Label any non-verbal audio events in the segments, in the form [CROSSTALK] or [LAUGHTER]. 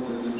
owoce z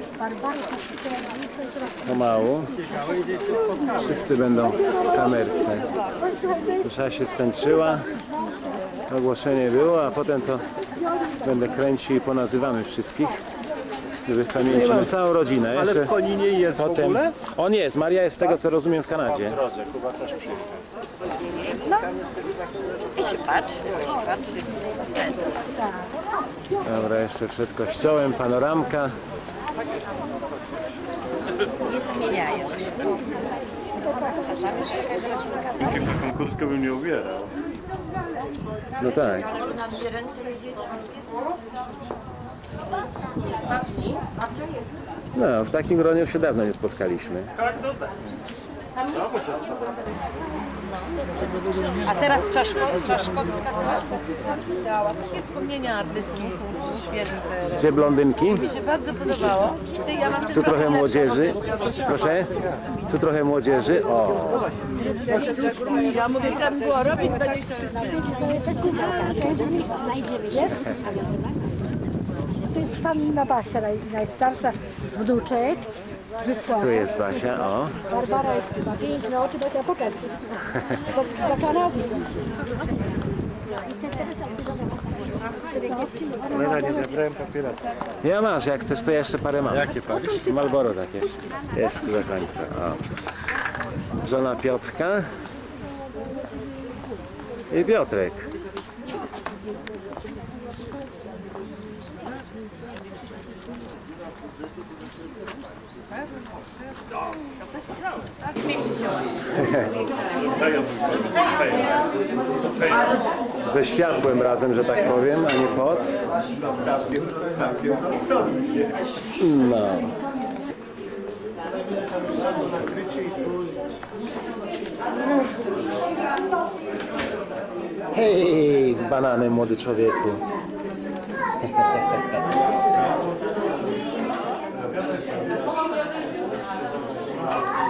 Pomału. Wszyscy będą w kamerce. Msza się skończyła. Ogłoszenie było, a potem to będę kręcił i ponazywamy wszystkich. Żeby w pamięci na całą rodzinę. Ale Jeszcze w Koninie jest w potem. ogóle? On jest, Maria jest z tego co rozumiem w Kanadzie. przyjechał. I się patrzy, i się patrzy. Dobra, jeszcze przed kościołem panoramka. Nie zmieniają się. Tam jeszcze jakaś rodzinka. Taką kurtkę bym nie ubierał. No tak. Na dwie ręce jedziecie. No, w takim gronie się dawno nie spotkaliśmy. A teraz Czaszko- Czaszkowska napisała takie wspomnienia artystki świeżych PRL. Gdzie blondynki? Mi się bardzo podobało. Ty, ja mam Tu tylko trochę młodzieży. Proszę? Tu trochę młodzieży. O, Ja mówię, co było robić, to nie To jest panna Basia, naj, najstarsza z wnuczek. Tu jest Basia, o. Barbara jest ma piękne oczy, bo ja potem. Do, do Kanady. Lena, nie zabrałem papierosa. Ja masz, jak chcesz, to ja jeszcze parę mam. Jakie palisz? Malboro takie. Jeszcze do końca, o. Żona Piotrka. I Piotrek. Ze światłem razem, że tak powiem, a nie pod. No. Hej, z bananem, młody człowieku. [LAUGHS]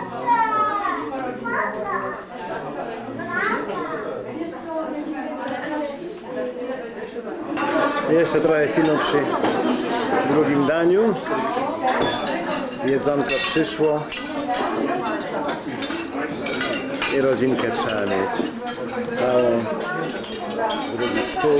Jeszcze trochę filmu przy drugim daniu. Jedzonko przyszło. I rodzinkę trzeba mieć. Całą. Drugi stół.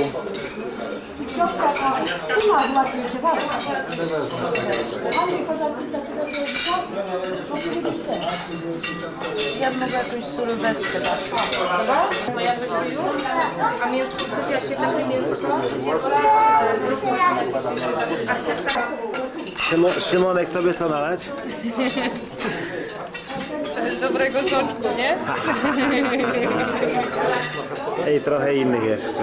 Ja jakąś dać. Moja wysiłku? A mięsko, ja się takie mięsko? A chcesz tak? Szymo, Szymonek, tobie co nalać? Dobrego soczku, nie? [LAUGHS] I trochę innych jeszcze.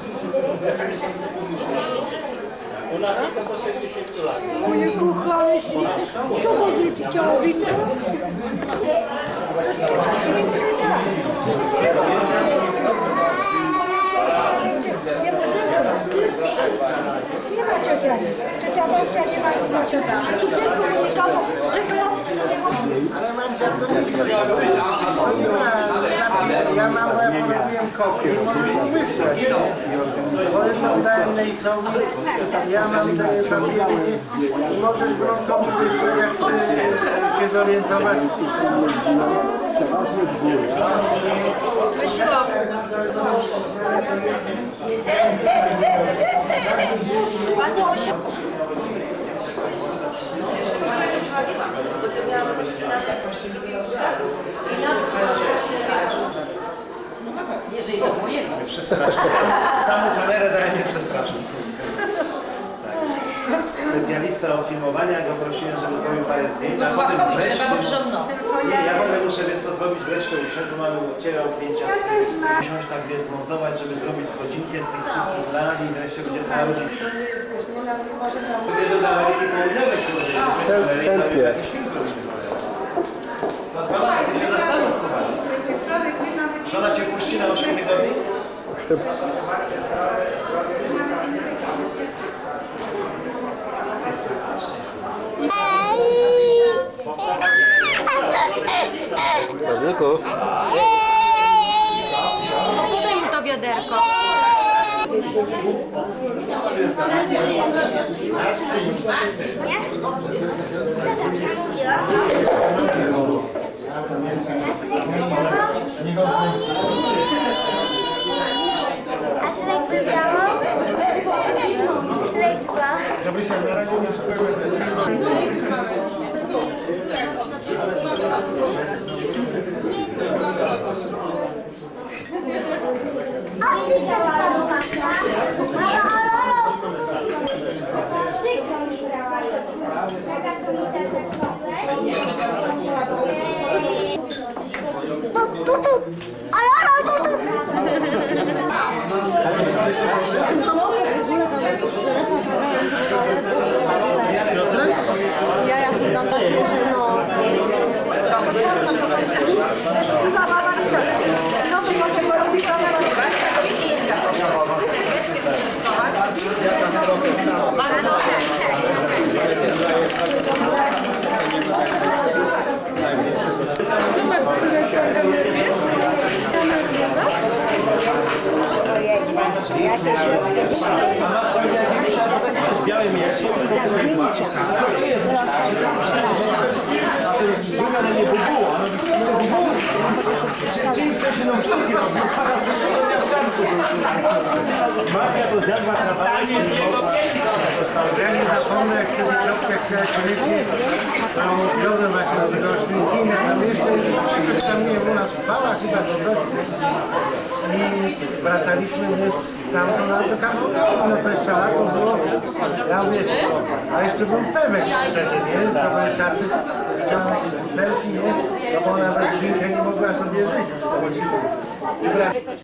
Ona tylko po 60 lat. Moje kochane, co będzie chciało? Nie ma ciotrani. Ciocia Bobka nie ma chyba ciotrani. Tu tylko nikomu, że klopki nie ma. Ale Marysia, to nie jest. Ja mam, bo ja porobiłem kopię, mogę wysłać. Bo jedną dałem Nejcowi, ja mam te papiery i możesz Bronkowi wysłać, jak chce się zorientować. Jeżeli to było jedno. Samą kamerę daje nie przestraszył. Tak. Specjalista od filmowania go prosiłem, żeby zrobił parę zdjęć. a potem Sławkowi wreszcie- trzeba przodnować. Nie, ja w ogóle muszę wiesz co zrobić wreszcie bo mamy ocierał zdjęcia z, tak wie, zmontować, żeby zrobić godzinkę z tych wszystkich lat i wreszcie będzie cała rodzina. Gdyby do Ameryki Południowej kurde, Chętnie. jakiś film zrobimy. Za dwa lata, ty się zastanów, kochani. Żona cię puści na 8 tygodni? Bazyku. Podaj mu to wiaderko. A Szrek wybrało? Szrek dwa. Gabrysia, na razie nie. A nie działała lopata. Szybko nie działa. Taka co mi tata kupiłeś. Tu, tu, ちょっと待って。Mafia to zjadła krawatę. Nie zapomnę, jak wtedy ciotka chciała koniecznie, właśnie tam ktoś tam nie u. I wracaliśmy my stamtąd na to kawał, no to jeszcze lato było. Ja mówię, a jeszcze był Pemek wtedy, nie? To były czasy, chciałam butelki, nie? No bo ona bez drinka nie mogła sobie żyć. I wrac-